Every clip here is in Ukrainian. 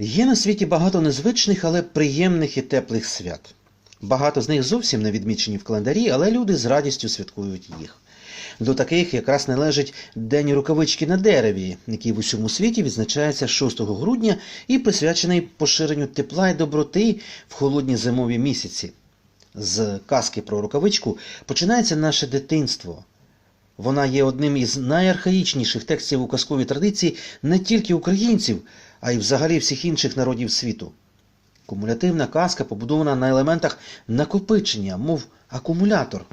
Є на світі багато незвичних, але приємних і теплих свят. Багато з них зовсім не відмічені в календарі, але люди з радістю святкують їх. До таких якраз належить День рукавички на дереві, який в усьому світі відзначається 6 грудня і присвячений поширенню тепла і доброти в холодні зимові місяці. З казки про рукавичку починається наше дитинство. Вона є одним із найархаїчніших текстів у казковій традиції не тільки українців, а й взагалі всіх інших народів світу. Кумулятивна казка побудована на елементах накопичення, мов акумулятор.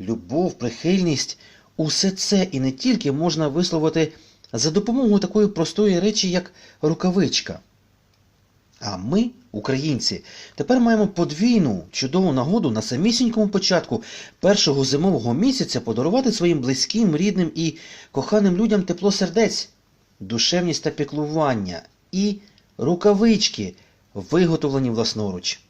Любов, прихильність усе це і не тільки можна висловити за допомогою такої простої речі, як рукавичка. А ми, українці, тепер маємо подвійну чудову нагоду на самісінькому початку першого зимового місяця подарувати своїм близьким, рідним і коханим людям тепло сердець, душевність та піклування і рукавички, виготовлені власноруч.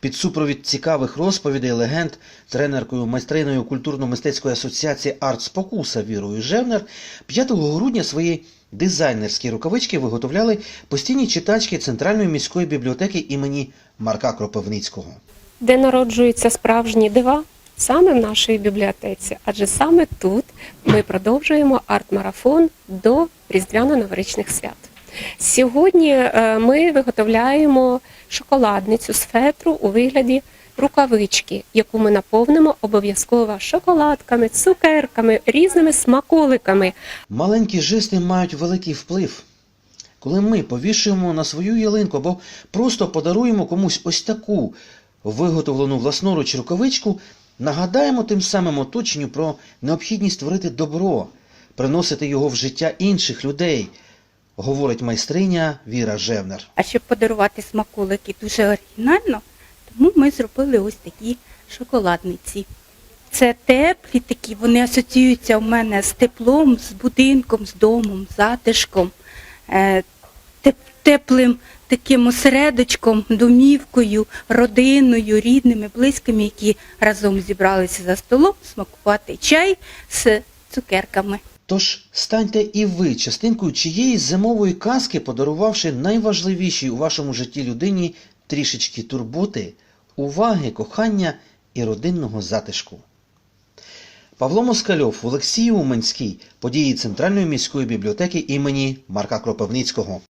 Під супровід цікавих розповідей легенд тренеркою майстриною культурно-мистецької асоціації Арт Спокуса Вірою Жевнер 5 грудня свої дизайнерські рукавички виготовляли постійні читачки Центральної міської бібліотеки імені Марка Кропивницького. де народжуються справжні дива, саме в нашій бібліотеці. Адже саме тут ми продовжуємо арт-марафон до Різдвяно-новорічних свят. Сьогодні е, ми виготовляємо шоколадницю з фетру у вигляді рукавички, яку ми наповнимо обов'язково шоколадками, цукерками, різними смаколиками. Маленькі жести мають великий вплив. Коли ми повішуємо на свою ялинку або просто подаруємо комусь ось таку виготовлену власноруч рукавичку, нагадаємо тим самим оточенню про необхідність творити добро, приносити його в життя інших людей, говорить майстриня Віра Жевнер. А щоб подарувати смаколики дуже оригінально, тому ми зробили ось такі шоколадниці. Це теплі такі, вони асоціюються у мене з теплом, з будинком, з домом, затишком, е, теп- теплим таким осередочком, домівкою, родиною, рідними, близькими, які разом зібралися за столом смакувати чай з цукерками. Тож станьте і ви частинкою чиєїсь зимової казки, подарувавши найважливішій у вашому житті людині трішечки турботи, уваги, кохання і родинного затишку. Павло Москальов, Олексій Уманський, події Центральної міської бібліотеки імені Марка Кропивницького.